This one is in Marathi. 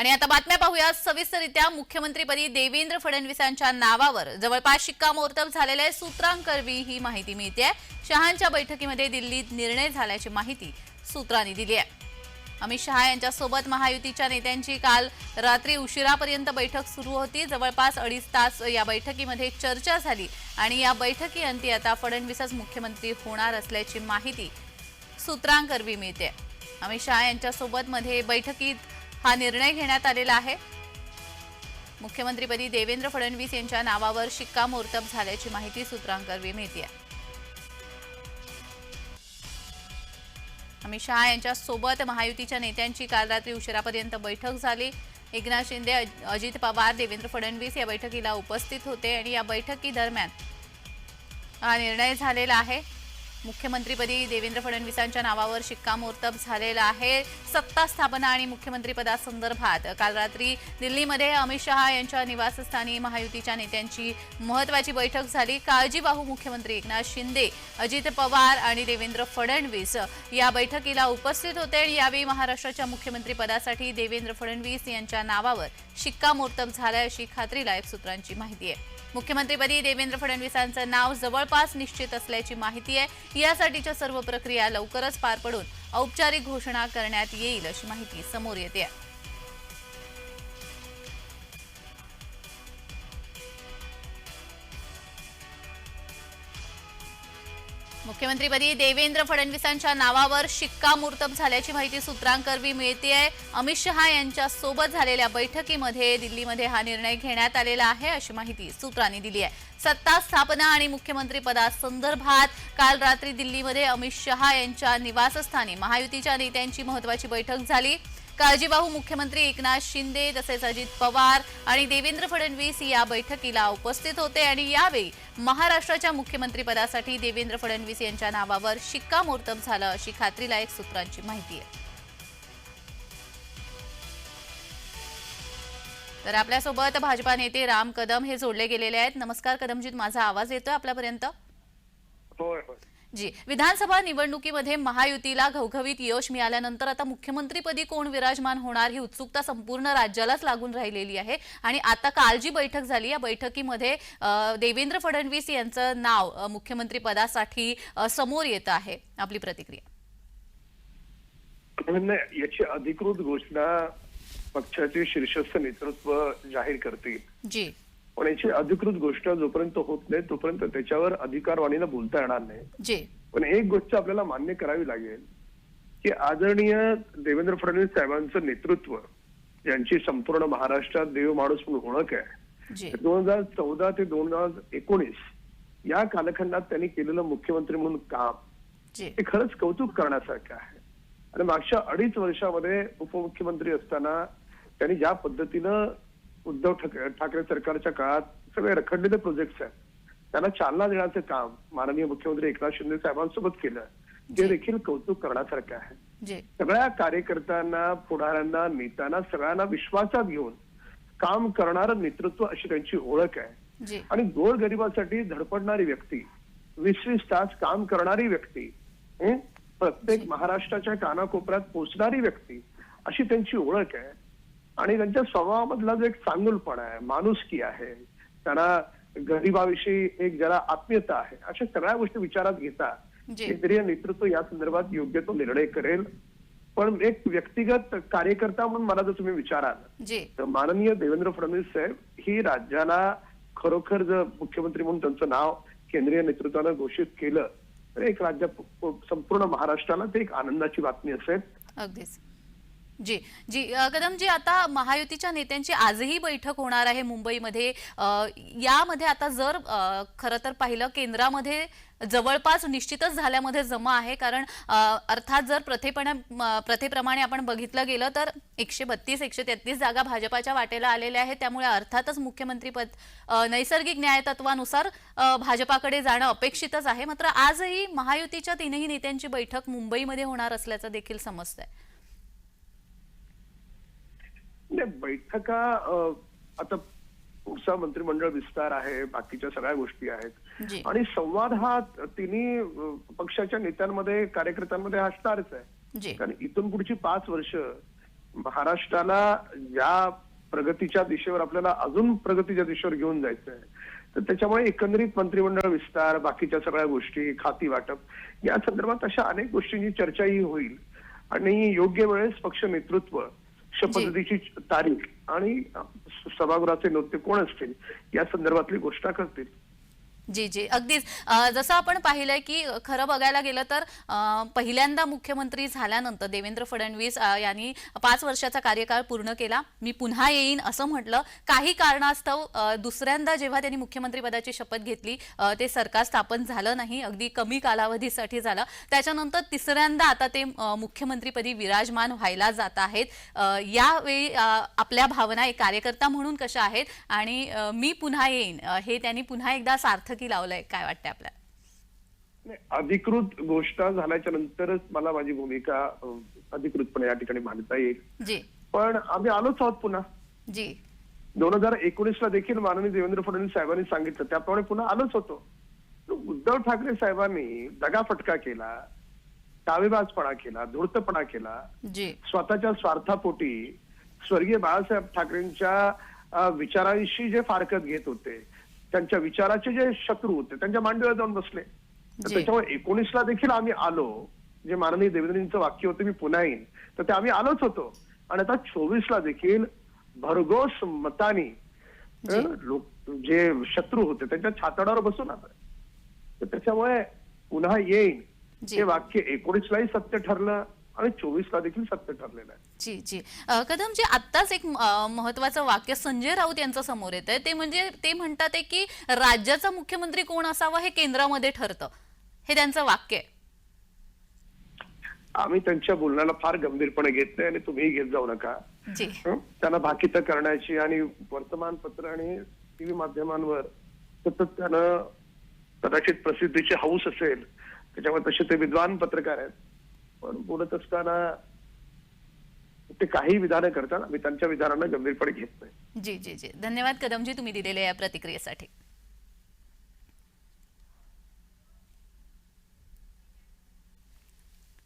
आणि आता बातम्या पाहूया. सविस्तरित्या मुख्यमंत्रीपदी देवेंद्र फडणवीसांच्या नावावर जवळपास शिक्कामोर्तब झालेल्या सूत्रांकरवी ही माहिती मिळते शहांच्या बैठकीमध्ये दिल्लीत निर्णय झाल्याची माहिती सूत्रांनी दिली आहे. अमित शहा यांच्यासोबत महायुतीच्या नेत्यांची काल रात्री उशिरापर्यंत बैठक सुरू होती. जवळपास अडीच तास या बैठकीमध्ये चर्चा झाली आणि या बैठकीअंती आता फडणवीसच मुख्यमंत्री होणार असल्याची माहिती सूत्रांकरवी मिळते अमित शहा यांच्यासोबत मध्ये बैठकीत हा निर्णय घेण्यात आलेला आहे. मुख्यमंत्रीपदी देवेंद्र फडणवीस यांच्या नावावर शिक्कामोर्तब झाल्याची माहिती सूत्रांकरवी मिळते अमित शहा यांच्या सोबत महायुतीच्या नेत्यांची काल रात्री उशिरापर्यंत बैठक झाली. एकनाथ शिंदे अजित पवार देवेंद्र फडणवीस या बैठकीला उपस्थित होते आणि या बैठकीदरम्यान हा निर्णय झालेला आहे. मुख्यमंत्रीपदी देवेंद्र फडणवीसांच्या नावावर शिक्कामोर्तब झालेला आहे. सत्ता स्थापना आणि मुख्यमंत्रीपदासंदर्भात काल रात्री दिल्लीमध्ये अमित शहा यांच्या निवासस्थानी महायुतीच्या नेत्यांची महत्वाची बैठक झाली. काळजीवाहू मुख्यमंत्री एकनाथ शिंदे अजित पवार आणि देवेंद्र फडणवीस या बैठकीला उपस्थित होते. आणि यावेळी महाराष्ट्राच्या मुख्यमंत्रीपदासाठी देवेंद्र फडणवीस यांच्या नावावर शिक्कामोर्तब झालं अशी खात्री खात्रीलायक सूत्रांची माहिती आहे. मुख्यमंत्रीपदी देवेंद्र फडणवीसांचं नाव जवळपास निश्चित असल्याची माहिती आहे. यासाठीच्या सर्व प्रक्रिया लवकरच पार पडून औपचारिक घोषणा करण्यात येईल अशी माहिती समोर येते. मुख्यमंत्रीपदी देवेंद्र फडणवीसांच्या नावावर शिक्कामोर्तब झाल्याची माहिती सूत्रांकरवी मिळते अमित शहा यांच्या सोबत झालेल्या बैठकीमध्ये दिल्लीमध्ये हा निर्णय घेण्यात आलेला आहे अशी माहिती सूत्रांनी दिली आहे. सत्ता स्थापना आणि मुख्यमंत्रीपदासंदर्भात काल रात्री दिल्लीमध्ये अमित शहा यांच्या निवासस्थानी महायुतीच्या नेत्यांची महत्वाची बैठक झाली. काळजीवाहू मुख्यमंत्री एकनाथ शिंदे तसेच अजित पवार आणि देवेंद्र फडणवीस या बैठकीला उपस्थित होते आणि यावेळी महाराष्ट्राच्या मुख्यमंत्रीपदासाठी देवेंद्र फडणवीस यांच्या नावावर शिक्कामोर्तब झालं अशी खात्रीलायक सूत्रांची माहिती आहे. तर आपल्यासोबत भाजपा नेते राम कदम हे जोडले गेलेले आहेत. नमस्कार कदमजीत माझा आवाज येतोय आपल्यापर्यंत? होय होय. जी विधानसभा निवडणुकीमध्ये महायुतीला घवघवीत यश मिळाल्यानंतर आता मुख्यमंत्रीपदी कोण विराजमान होणार ही उत्सुकता संपूर्ण राज्यालाच लागून राहिलेली आहे. आणि आता काल जी बैठक झाली या बैठकीमध्ये देवेंद्र फडणवीस यांचं नाव मुख्यमंत्रीपदासाठी समोर येतं आहे. आपली प्रतिक्रिया. याची अधिकृत घोषणा पक्षाचे शीर्षस्थ नेतृत्व जाहीर करतील. जी. पण याची अधिकृत घोषणा जोपर्यंत होत नाही तोपर्यंत त्याच्यावर अधिकारवाणीनं बोलता येणार नाही. पण एक गोष्ट आपल्याला मान्य करावी लागेल की आदरणीय देवेंद्र फडणवीस साहेबांचं नेतृत्व ज्यांची संपूर्ण महाराष्ट्रात देव माणूस म्हणून ओळख आहे. दोन हजार चौदा ते दोन हजार एकोणीस या कालखंडात त्यांनी केलेलं मुख्यमंत्री म्हणून काम हे खरंच कौतुक करण्यासारखं आहे. आणि मागच्या अडीच वर्षामध्ये उपमुख्यमंत्री असताना त्यांनी ज्या पद्धतीनं उद्धव ठाक- ठाकरे सरकारच्या काळात सगळे रखडलेले प्रोजेक्ट्स आहेत. त्यांना चालना देण्याचं काम माननीय मुख्यमंत्री एकनाथ शिंदे साहेबांसोबत केलं. ते. देखील कौतुक करण्यासारखं आहे. सगळ्या कार्यकर्त्यांना पुढाऱ्यांना नेत्यांना सगळ्यांना विश्वासात घेऊन काम करणारं नेतृत्व अशी त्यांची ओळख आहे. आणि गोरगरिबासाठी धडपडणारी व्यक्ती वीस वीस तास काम करणारी व्यक्ती? प्रत्येक महाराष्ट्राच्या कानाकोपऱ्यात पोचणारी व्यक्ती अशी त्यांची ओळख आहे. आणि त्यांच्या स्वभावामधला जो एक चांगुलपणा आहे माणुसकी आहे त्यांना गरिबाविषयी एक जरा आत्मीयता आहे अशा सगळ्या गोष्टी विचारात घेता. केंद्रीय नेतृत्व या संदर्भात योग्य तो निर्णय करेल. पण एक व्यक्तिगत कार्यकर्ता म्हणून मला जर तुम्ही विचाराल तर माननीय देवेंद्र फडणवीस साहेब ही राज्याला खरोखर जर मुख्यमंत्री म्हणून त्यांचं नाव केंद्रीय नेतृत्वानं घोषित केलं तर एक राज्य संपूर्ण महाराष्ट्राला ते एक आनंदाची बातमी असेल. जी जी कदम जी आता महायुतीच्या नेत्यांची आजही बैठक होणार आहे मुंबईमध्ये. यामध्ये आता जर खरं तर पाहिलं केंद्रामध्ये जवळपास निश्चितच झाल्यामध्ये जमा आहे. कारण अर्थात जर प्रथेपणा प्रथेप्रमाणे आपण बघितलं गेलं तर एकशे बत्तीस एकशे तेहतीस जागा भाजपाच्या वाटेला आलेल्या आहेत. त्यामुळे अर्थातच मुख्यमंत्रीपद नैसर्गिक न्यायतत्वानुसार भाजपाकडे जाणं अपेक्षितच आहे. मात्र आजही महायुतीच्या तीनही नेत्यांची बैठक मुंबईमध्ये होणार असल्याचं देखील समजतंय. नाही बैठका आता पुढचा मंत्रिमंडळ विस्तार आहे बाकीच्या सगळ्या गोष्टी आहेत. आणि संवाद हा तिन्ही पक्षाच्या नेत्यांमध्ये कार्यकर्त्यांमध्ये असणारच आहे. कारण इथून पुढची पाच वर्ष महाराष्ट्राला ज्या प्रगतीच्या दिशेवर आपल्याला अजून प्रगतीच्या दिशेवर घेऊन जायचं आहे तर त्याच्यामुळे एकंदरीत मंत्रिमंडळ विस्तार बाकीच्या सगळ्या गोष्टी खाती वाटप या संदर्भात अशा अनेक गोष्टींची चर्चाही होईल. आणि योग्य वेळेस पक्ष नेतृत्व शपथविधीची तारीख आणि सभागृहाचे नेते कोण असतील या संदर्भातली गोष्ट करतील. जी जी. अगदीच. जसं आपण पाहिलंय की खरं बघायला गेलं तर पहिल्यांदा मुख्यमंत्री झाल्यानंतर देवेंद्र फडणवीस यांनी पाच वर्षाचा कार्यकाळ पूर्ण केला. मी पुन्हा येईन असं म्हटलं. काही कारणास्तव दुसऱ्यांदा जेव्हा त्यांनी मुख्यमंत्री पदाची शपथ घेतली ते सरकार स्थापन झालं नाही. अगदी कमी कालावधीसाठी झालं. त्याच्यानंतर तिसऱ्यांदा आता ते मुख्यमंत्रीपदी विराजमान व्हायला जात आहेत. यावेळी आपल्या भावना एक कार्यकर्ता म्हणून कशा आहेत? आणि मी पुन्हा येईन. हे त्यांनी पुन्हा एकदा सार्थक लावलंय? काय वाटतंय आपल्याला? अधिकृत गोष्ट झाल्याच्या नंतरच मला माझी भूमिका अधिकृतपणे या ठिकाणी मांडता येईल. पण आम्ही आलोच आहोत पुन्हा. जी. दोन हजार एकोणीस ला देखील माननीय देवेंद्र फडणवीस साहेबांनी सांगितलं त्याप्रमाणे पुन्हा आलोच होतो. उद्धव ठाकरे साहेबांनी दगाफटका केला टावेबाजपणा केला धूर्तपणा केला. स्वतःच्या स्वार्थापोटी स्वर्गीय बाळासाहेब ठाकरेंच्या विचारांशी जे फारकत घेत होते त्यांच्या विचाराचे जे शत्रू होते त्यांच्या मांडीवर जाऊन बसले. तर. त्याच्यामुळे एकोणीसला देखील आम्ही आलो. जे माननीय देवेंद्रजींचं वाक्य होतं मी पुन्हा येईन. तर ते आम्ही आलोच होतो. आणि आता चोवीसला देखील भरघोस मतानी लोक जे शत्रू होते त्यांच्या छातडावर बसून आलं तर त्याच्यामुळे पुन्हा येईन. हे वाक्य एकोणीसलाही सत्य ठरलं. आणि चोवीसला देखील सत्य ठरलेलं आहे. जी जी. अ, कदमजी आत्ताच एक महत्वाचं वाक्य संजय राऊत यांचं समोर येत आहे ते म्हणजे ते म्हणतात आहे की राज्याचा मुख्यमंत्री कोण असावा हे केंद्रामध्ये ठरतं. हे त्यांचं वाक्य आहे. आम्ही त्यांच्या बोलण्याला फार गंभीरपणे घेत नाही आणि तुम्हीही घेत जाऊ नका. जी? त्यांना भाकित करण्याची आणि वर्तमानपत्र आणि टीव्ही माध्यमांवर सतत त्यानं कदाचित प्रसिद्धीची हौस असेल त्याच्यामुळे तसे ते विद्वान पत्रकार आहेत. पण बोलत असताना ते काही विधानं करतात मी त्यांच्या विधानांना गंभीरपणे घेत नाही. जी जी जी. धन्यवाद कदमजी तुम्ही दिलेल्या या प्रतिक्रियेसाठी.